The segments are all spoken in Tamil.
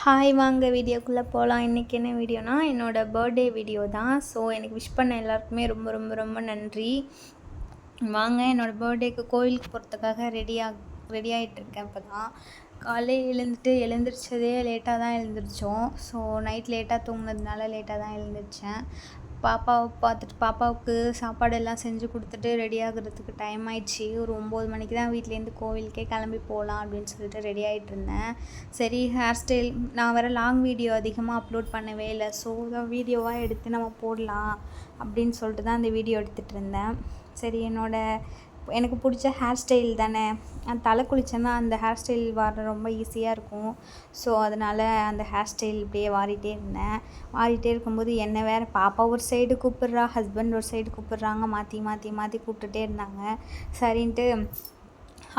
ஹாய் வாங்க வீடியோக்குள்ளே போகலாம் இன்றைக்கி என்ன வீடியோனா என்னோடய பர்த்டே வீடியோ தான். ஸோ எனக்கு விஷ் பண்ண எல்லாருக்குமே ரொம்ப ரொம்ப ரொம்ப நன்றி. வாங்க என்னோடய பர்த்டேக்கு கோயிலுக்கு போகிறதுக்காக ரெடியாக ரெடி ஆகிட்டுருக்கேன் இப்போ தான் காலையில் எழுந்துட்டு எழுந்திரிச்சதே லேட்டாக தான் எழுந்திரிச்சோம். ஸோ நைட் லேட்டாக தூங்கினதுனால லேட்டாக தான் எழுந்திரிச்சேன். பாப்பாவை பார்த்துட்டு பாப்பாவுக்கு சாப்பாடு எல்லாம் செஞ்சு கொடுத்துட்டு ரெடி ஆகுறதுக்கு டைம் ஆயிடுச்சு. ஒரு ஒம்பது மணிக்கு தான் வீட்லேருந்து கோவிலுக்கே கிளம்பி போகலாம் அப்படின்னு சொல்லிட்டு ரெடி ஆகிட்டு இருந்தேன். சரி ஹேர் ஸ்டைல் நான் வேறு லாங் வீடியோ அதிகமாக அப்லோட் பண்ணவே இல்லை. ஸோ தான் வீடியோவாக எடுத்து நம்ம போடலாம் அப்படின்னு சொல்லிட்டு தான் அந்த வீடியோ எடுத்துகிட்டு இருந்தேன். சரி என்னோடய எனக்கு பிடிச்ச ஹேர் ஸ்டைல் தானே. தலை குளித்தேன்னா அந்த ஹேர் ஸ்டைல் வர ரொம்ப ஈஸியாக இருக்கும். ஸோ அதனால் அந்த ஹேர் ஸ்டைல் இப்படியே வாரிட்டே இருந்தேன். வாரிட்டே இருக்கும்போது என்னை வேறு பாப்பா ஒரு சைடு கூப்பிட்றா ஹஸ்பண்ட் ஒரு சைடு கூப்பிட்றாங்க மாற்றி மாற்றி மாற்றி கூப்பிட்டுட்டே இருந்தாங்க. சரின்ட்டு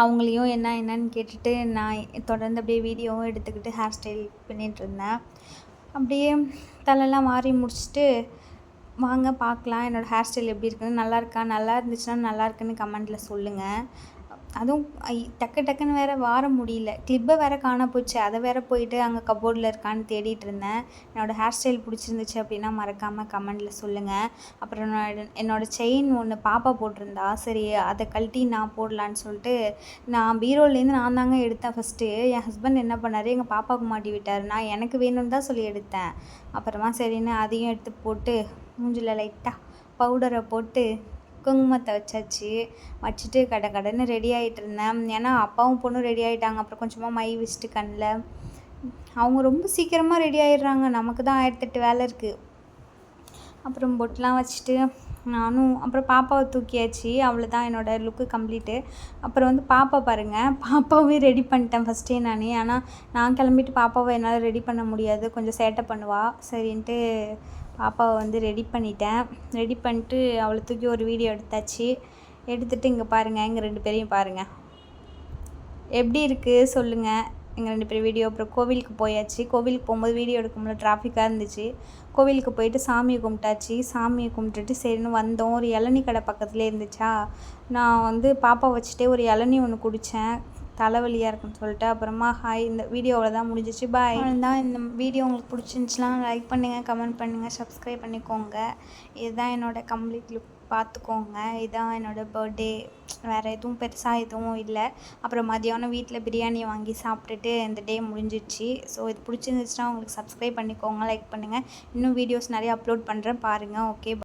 அவங்களையும் என்ன என்னன்னு கேட்டுட்டு நான் தொடர்ந்து அப்படியே வீடியோவும் எடுத்துக்கிட்டு ஹேர் ஸ்டைல் பண்ணிகிட்டு இருந்தேன். அப்படியே தலைலாம் மாறி முடிச்சுட்டு வாங்க பார்க்கலாம். என்னோடய ஹேர் ஸ்டைல் எப்படி இருக்குன்னு நல்லா இருக்கா? நல்லா இருந்துச்சுன்னா நல்லா இருக்குன்னு கமெண்ட்டில் சொல்லுங்கள் அதுவும் டக்கு டக்குன்னு வேறு வார முடியல. கிளிப்பை வேறு காண போச்சு. அதை வேறு போயிட்டு அங்கே கபோர்டில் இருக்கான்னு தேடிட்டு இருந்தேன். என்னோடய ஹேர் ஸ்டைல் பிடிச்சிருந்துச்சு அப்படின்னா மறக்காமல் கமெண்டில் சொல்லுங்கள் அப்புறம் என்னோடய செயின் ஒன்று பாப்பா போட்டிருந்தா சரி அதை கழட்டி நான் போடலான்னு சொல்லிட்டு நான் பீரோலேருந்து நான் தாங்க எடுத்தேன் ஃபஸ்ட்டு என் ஹஸ்பண்ட் என்ன பண்ணார்? எங்கள் பாப்பாவுக்கு மாட்டி விட்டார். நான் எனக்கு வேணும்னு தான் சொல்லி எடுத்தேன். அப்புறமா சரின்னு அதையும் எடுத்து போட்டு மூஞ்சில் லைட்டாக பவுடரை போட்டு குங்குமத்தை வச்சாச்சு. வச்சுட்டு கடை கடைன்னு ரெடி ஆகிட்டு இருந்தேன். ஏன்னா அப்பாவும் பொண்ணும் ரெடி ஆகிட்டாங்க அப்புறம் கொஞ்சமாக மை வச்சுட்டு கண்ணில். அவங்க ரொம்ப சீக்கிரமாக ரெடி ஆகிடுறாங்க நமக்கு தான் ஆயிரத்தெட்டு வேலை இருக்குது அப்புறம் பொட்டெலாம் வச்சுட்டு நானும் அப்புறம் பாப்பாவை தூக்கியாச்சு. அவ்வளோதான் என்னோடய லுக்கு கம்ப்ளீட்டு அப்புறம் வந்து பாப்பா பாருங்கள் பாப்பாவே ரெடி பண்ணிட்டேன் ஃபஸ்ட்டே நான். ஆனால் நான் கிளம்பிட்டு பாப்பாவை என்னால் ரெடி பண்ண முடியாது. கொஞ்சம் சேட்டை பண்ணுவாள் சரின்ட்டு பாப்பாவை வந்து ரெடி பண்ணிட்டேன். ரெடி பண்ணிட்டு அவளை தூக்கி ஒரு வீடியோ எடுத்தாச்சு. எடுத்துகிட்டு இங்கே பாருங்கள் எங்கள் ரெண்டு பேரையும் பாருங்கள் எப்படி இருக்குது சொல்லுங்கள் எங்கள் ரெண்டு பேரும் வீடியோ அப்புறம் கோவிலுக்கு போயாச்சு. கோவிலுக்கு போகும்போது வீடியோ எடுக்கும்போது டிராஃபிக்காக இருந்துச்சு. கோவிலுக்கு போயிட்டு சாமியை கும்பிட்டாச்சு. சாமியை கும்பிட்டுட்டு சரின்னு வந்தோம். ஒரு இளநி கடை பக்கத்துலேயே இருந்துச்சா? நான் வந்து பாப்பா வச்சுட்டே ஒரு இளநி ஒன்று குடித்தேன் தலைவலியாக இருக்குன்னு சொல்லிட்டு அப்புறமா ஹாய் இந்த வீடியோவில் தான் முடிஞ்சிச்சு. பாய் தான் இந்த வீடியோ உங்களுக்கு பிடிச்சிருந்துச்சுன்னா லைக் பண்ணுங்கள் கமெண்ட் பண்ணுங்கள் சப்ஸ்கிரைப் பண்ணிக்கோங்க. இதுதான் என்னோடய கம்ப்ளீட் லுக் பார்த்துக்கோங்க. இதுதான் என்னோடய பர்த்டே வேறு எதுவும் பெருசாக எதுவும் இல்லை. அப்புறம் மதியானம் வீட்டில் பிரியாணி வாங்கி சாப்பிட்டுட்டு இந்த டே முடிஞ்சிடுச்சு. ஸோ இது பிடிச்சிருந்துச்சுன்னா உங்களுக்கு சப்ஸ்கிரைப் பண்ணிக்கோங்க லைக் பண்ணுங்கள் இன்னும் வீடியோஸ் நிறைய அப்லோட் பண்ணுறேன் பாருங்கள் ஓகே